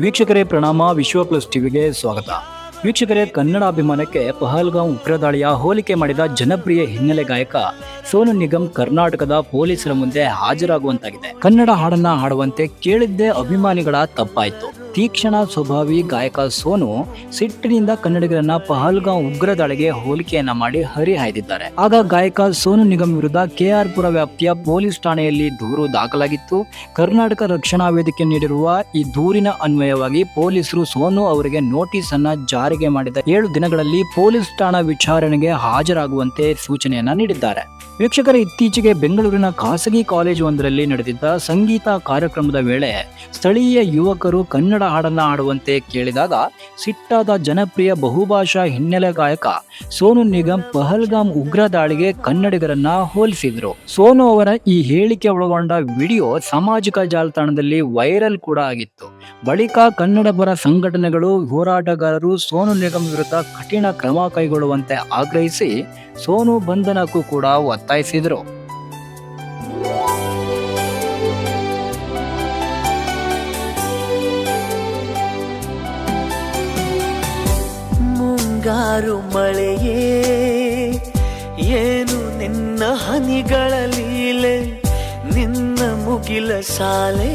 ವೀಕ್ಷಕರೇ ಪ್ರಣಾಮ, ವಿಶ್ವ ಪ್ಲಸ್ ಟಿವಿಗೆ ಸ್ವಾಗತ. ವೀಕ್ಷಕರೇ, ಕನ್ನಡ ಅಭಿಮಾನಕ್ಕೆ ಪಹಲ್ಗಾಂವ್ ಉಗ್ರ ದಾಳಿಯ ಹೋಲಿಕೆ ಮಾಡಿದ ಜನಪ್ರಿಯ ಹಿನ್ನೆಲೆ ಗಾಯಕ ಸೋನು ನಿಗಮ್ ಕರ್ನಾಟಕದ ಪೊಲೀಸರ ಮುಂದೆ ಹಾಜರಾಗುವಂತಾಗಿದೆ. ಕನ್ನಡ ಹಾಡನ್ನ ಹಾಡುವಂತೆ ಕೇಳಿದ್ದೇ ಅಭಿಮಾನಿಗಳ ತಪ್ಪಾಯ್ತು. ತೀಕ್ಷ್ಣ ಸ್ವಭಾವಿ ಗಾಯಕ ಸೋನು ಸಿಟ್ಟಿನಿಂದ ಕನ್ನಡಿಗರನ್ನ ಪಹಲ್ಗಾಂವ್ ಉಗ್ರ ದಾಳಿಗೆ ಹೋಲಿಕೆಯನ್ನ ಮಾಡಿ ಹರಿಹಾಯ್ದಿದ್ದಾರೆ ಆಗ ಗಾಯಕ ಸೋನು ನಿಗಮ್ ವಿರುದ್ಧ ಕೆಆರ್ ಪುರ ವ್ಯಾಪ್ತಿಯ ಪೊಲೀಸ್ ಠಾಣೆಯಲ್ಲಿ ದೂರು ದಾಖಲಾಗಿತ್ತು. ಕರ್ನಾಟಕ ರಕ್ಷಣಾ ವೇದಿಕೆ ನೀಡಿರುವ ಈ ದೂರಿನ ಅನ್ವಯವಾಗಿ ಪೊಲೀಸರು ಸೋನು ಅವರಿಗೆ ನೋಟಿಸ್ ಅನ್ನ ಜಾರಿಗೆ ಮಾಡಿದ ಏಳು ದಿನಗಳಲ್ಲಿ ಪೊಲೀಸ್ ಠಾಣಾ ವಿಚಾರಣೆಗೆ ಹಾಜರಾಗುವಂತೆ ಸೂಚನೆಯನ್ನ ನೀಡಿದ್ದಾರೆ. ವೀಕ್ಷಕರ, ಇತ್ತೀಚೆಗೆ ಬೆಂಗಳೂರಿನ ಖಾಸಗಿ ಕಾಲೇಜು ಒಂದರಲ್ಲಿ ನಡೆದಿದ್ದ ಸಂಗೀತ ಕಾರ್ಯಕ್ರಮದ ವೇಳೆ ಸ್ಥಳೀಯ ಯುವಕರು ಕನ್ನಡ ಹಾಡನ್ನ ಹಾಡುವಂತೆ ಕೇಳಿದಾಗ ಸಿಟ್ಟಾದ ಜನಪ್ರಿಯ ಬಹುಭಾಷಾ ಹಿನ್ನೆಲೆ ಗಾಯಕ ಸೋನು ನಿಗಮ್ ಪಹಲ್ಗಾಮ್ ಉಗ್ರ ದಾಳಿಗೆ ಕನ್ನಡಿಗರನ್ನ ಹೋಲಿಸಿದ್ರು. ಸೋನು ಅವರ ಈ ಹೇಳಿಕೆ ಒಳಗೊಂಡ ವಿಡಿಯೋ ಸಾಮಾಜಿಕ ಜಾಲತಾಣದಲ್ಲಿ ವೈರಲ್ ಕೂಡ ಆಗಿತ್ತು. ಬಳಿಕ ಕನ್ನಡ ಪರ ಸಂಘಟನೆಗಳು ಹೋರಾಟಗಾರರು ಸೋನು ನಿಗಮ್ ವಿರುದ್ಧ ಕಠಿಣ ಕ್ರಮ ಕೈಗೊಳ್ಳುವಂತೆ ಆಗ್ರಹಿಸಿ ಸೋನು ಬಂಧನಕ್ಕೂ ಕೂಡ ಒತ್ತಾಯಿಸಿದರು. ಮುಂಗಾರು ಮಳೆಯೇ, ಏನು ನಿನ್ನ ಹನಿಗಳ ಲೀಲೆ, ನಿನ್ನ ಮುಗಿಲ ಸಾಲೆ?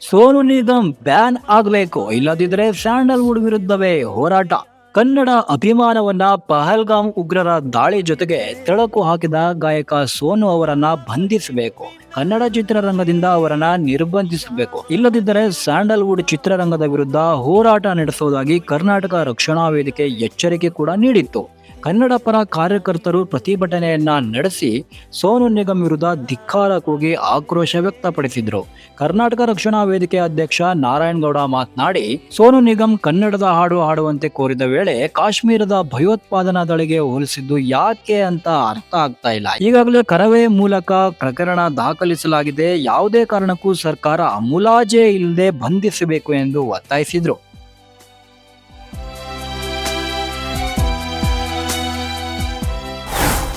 ಸೋನು ನಿಗಮ್ ಬ್ಯಾನ್ ಆಗಬೇಕು ಇಲ್ಲದಿದ್ದರೆ ಸ್ಯಾಂಡಲ್ವುಡ್ ವಿರುದ್ಧವೇ ಹೋರಾಟ. ಕನ್ನಡ ಅಭಿಮಾನವನ್ನ ಪಹಲ್ಗಾಮ್ ಉಗ್ರರ ದಾಳಿ ಜೊತೆಗೆ ತೆಳಕು ಹಾಕಿದ ಗಾಯಕ ಸೋನು ಅವರನ್ನ ಬಂಧಿಸಬೇಕು. ಕನ್ನಡ ಚಿತ್ರರಂಗದಿಂದ ಅವರನ್ನ ನಿರ್ಬಂಧಿಸಬೇಕು. ಇಲ್ಲದಿದ್ದರೆ ಸ್ಯಾಂಡಲ್ವುಡ್ ಚಿತ್ರರಂಗದ ವಿರುದ್ಧ ಹೋರಾಟ ನಡೆಸುವುದಾಗಿ ಕರ್ನಾಟಕ ರಕ್ಷಣಾ ವೇದಿಕೆ ಎಚ್ಚರಿಕೆ ಕೂಡ ನೀಡಿತ್ತು. ಕನ್ನಡ ಪರ ಕಾರ್ಯಕರ್ತರು ಪ್ರತಿಭಟನೆಯನ್ನ ನಡೆಸಿ ಸೋನು ನಿಗಮ್ ವಿರುದ್ಧ ಧಿಕ್ಕಾರ ಕೂಗಿ ಆಕ್ರೋಶ ವ್ಯಕ್ತಪಡಿಸಿದ್ರು. ಕರ್ನಾಟಕ ರಕ್ಷಣಾ ವೇದಿಕೆ ಅಧ್ಯಕ್ಷ ನಾರಾಯಣಗೌಡ ಮಾತನಾಡಿ, ಸೋನು ನಿಗಮ್ ಕನ್ನಡದ ಹಾಡು ಹಾಡುವಂತೆ ಕೋರಿದ ವೇಳೆ ಕಾಶ್ಮೀರದ ಭಯೋತ್ಪಾದನಾ ದಳಿಗೆ ಹೋಲಿಸಿದ್ದು ಯಾಕೆ ಅಂತ ಅರ್ಥ ಆಗ್ತಾ ಇಲ್ಲ. ಈಗಾಗಲೇ ಕರವೇ ಮೂಲಕ ಪ್ರಕರಣ ದಾಖಲಿಸಲಾಗಿದೆ. ಯಾವುದೇ ಕಾರಣಕ್ಕೂ ಸರ್ಕಾರ ಮುಲಾಜೆ ಇಲ್ಲದೆ ಬಂಧಿಸಬೇಕು ಎಂದು ಒತ್ತಾಯಿಸಿದ್ರು.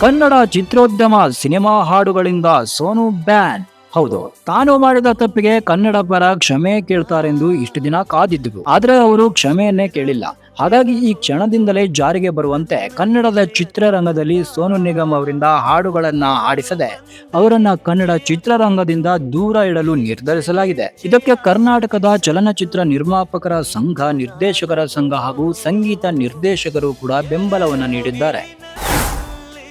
ಕನ್ನಡ ಚಿತ್ರೋದ್ಯಮ ಸಿನಿಮಾ ಹಾಡುಗಳಿಂದ ಸೋನು ಬ್ಯಾನ್. ಹೌದು, ತಾನು ಮಾಡಿದ ತಪ್ಪಿಗೆ ಕನ್ನಡ ಪರ ಕ್ಷಮೆ ಕೇಳ್ತಾರೆಂದು ಇಷ್ಟು ದಿನ ಕಾದಿದ್ದವು ಆದರೆ ಅವರು ಕ್ಷಮೆಯನ್ನೇ ಕೇಳಿಲ್ಲ. ಹಾಗಾಗಿ ಈ ಕ್ಷಣದಿಂದಲೇ ಜಾರಿಗೆ ಬರುವಂತೆ ಕನ್ನಡದ ಚಿತ್ರರಂಗದಲ್ಲಿ ಸೋನು ನಿಗಮ್ ಅವರಿಂದ ಹಾಡುಗಳನ್ನ ಹಾಡಿಸದೆ ಅವರನ್ನ ಕನ್ನಡ ಚಿತ್ರರಂಗದಿಂದ ದೂರ ಇಡಲು ನಿರ್ಧರಿಸಲಾಗಿದೆ. ಇದಕ್ಕೆ ಕರ್ನಾಟಕದ ಚಲನಚಿತ್ರ ನಿರ್ಮಾಪಕರ ಸಂಘ, ನಿರ್ದೇಶಕರ ಸಂಘ ಹಾಗೂ ಸಂಗೀತ ನಿರ್ದೇಶಕರು ಕೂಡ ಬೆಂಬಲವನ್ನು ನೀಡಿದ್ದಾರೆ.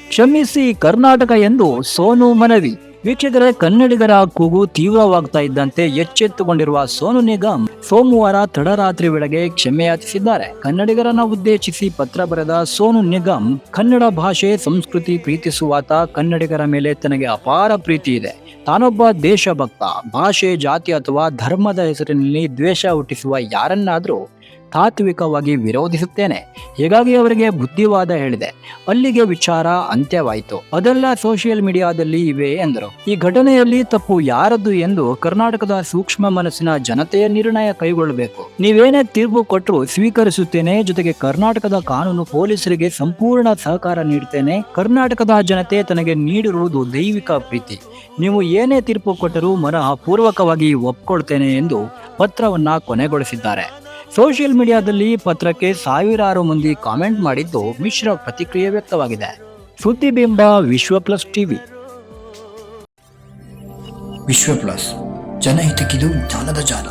ಕ್ಷಮಿಸಿ ಕರ್ನಾಟಕ ಎಂದು ಸೋನು ಮನವಿ. ವೀಕ್ಷಕರೇ, ಕನ್ನಡಿಗರ ಕೂಗು ತೀವ್ರವಾಗ್ತಾ ಇದ್ದಂತೆ ಎಚ್ಚೆತ್ತುಕೊಂಡಿರುವ ಸೋನು ನಿಗಮ್ ಸೋಮವಾರ ತಡರಾತ್ರಿ ವೇಳೆಗೆ ಕ್ಷಮೆಯಾಚಿಸಿದ್ದಾರೆ ಕನ್ನಡಿಗರನ್ನ ಉದ್ದೇಶಿಸಿ ಪತ್ರ ಬರೆದ ಸೋನು ನಿಗಮ್, ಕನ್ನಡ ಭಾಷೆ ಸಂಸ್ಕೃತಿ ಪ್ರೀತಿಸುವಾತ ಕನ್ನಡಿಗರ ಮೇಲೆ ತನಗೆ ಅಪಾರ ಪ್ರೀತಿ ಇದೆ. ತಾನೊಬ್ಬ ದೇಶಭಕ್ತ, ಭಾಷೆ, ಜಾತಿ ಅಥವಾ ಧರ್ಮದ ಹೆಸರಿನಲ್ಲಿ ದ್ವೇಷ ಹುಟ್ಟಿಸುವ ಯಾರನ್ನಾದರೂ ತಾತ್ವಿಕವಾಗಿ ವಿರೋಧಿಸುತ್ತೇನೆ. ಹೀಗಾಗಿ ಅವರಿಗೆ ಬುದ್ಧಿವಾದ ಹೇಳಿದೆ. ಅಲ್ಲಿಗೆ ವಿಚಾರ ಅಂತ್ಯವಾಯಿತು. ಅದೆಲ್ಲ ಸೋಷಿಯಲ್ ಮೀಡಿಯಾದಲ್ಲಿ ಇವೆ ಎಂದರು. ಈ ಘಟನೆಯಲ್ಲಿ ತಪ್ಪು ಯಾರದ್ದು ಎಂದು ಕರ್ನಾಟಕದ ಸೂಕ್ಷ್ಮ ಮನಸ್ಸಿನ ಜನತೆಯ ನಿರ್ಣಯ ಕೈಗೊಳ್ಳಬೇಕು. ನೀವೇನೇ ತೀರ್ಪು ಕೊಟ್ಟರು ಸ್ವೀಕರಿಸುತ್ತೇನೆ, ಜೊತೆಗೆ ಕರ್ನಾಟಕದ ಕಾನೂನು ಪೊಲೀಸರಿಗೆ ಸಂಪೂರ್ಣ ಸಹಕಾರ ನೀಡುತ್ತೇನೆ ಕರ್ನಾಟಕದ ಜನತೆ ತನಗೆ ನೀಡಿರುವುದು ದೈವಿಕ ಪ್ರೀತಿ. ನೀವು ಏನೇ ತೀರ್ಪು ಕೊಟ್ಟರೂ ಮನಃ ಪೂರ್ವಕವಾಗಿ ಒಪ್ಕೊಳ್ತೇನೆ ಎಂದು ಪತ್ರವನ್ನ ಕೊನೆಗೊಳಿಸಿದ್ದಾರೆ. ಸೋಷಿಯಲ್ ಮೀಡಿಯಾದಲ್ಲಿ ಪತ್ರಕ್ಕೆ ಸಾವಿರಾರು ಮಂದಿ ಕಾಮೆಂಟ್ ಮಾಡಿದ್ದು ಮಿಶ್ರ ಪ್ರತಿಕ್ರಿಯೆ ವ್ಯಕ್ತವಾಗಿದೆ. ಸುದ್ದಿಬಿಂಬ Vishwa plus TV. Vishwa plus, ಜನಹಿತಕ್ಕಿದು ಜಾಲದ ಜಾಲ.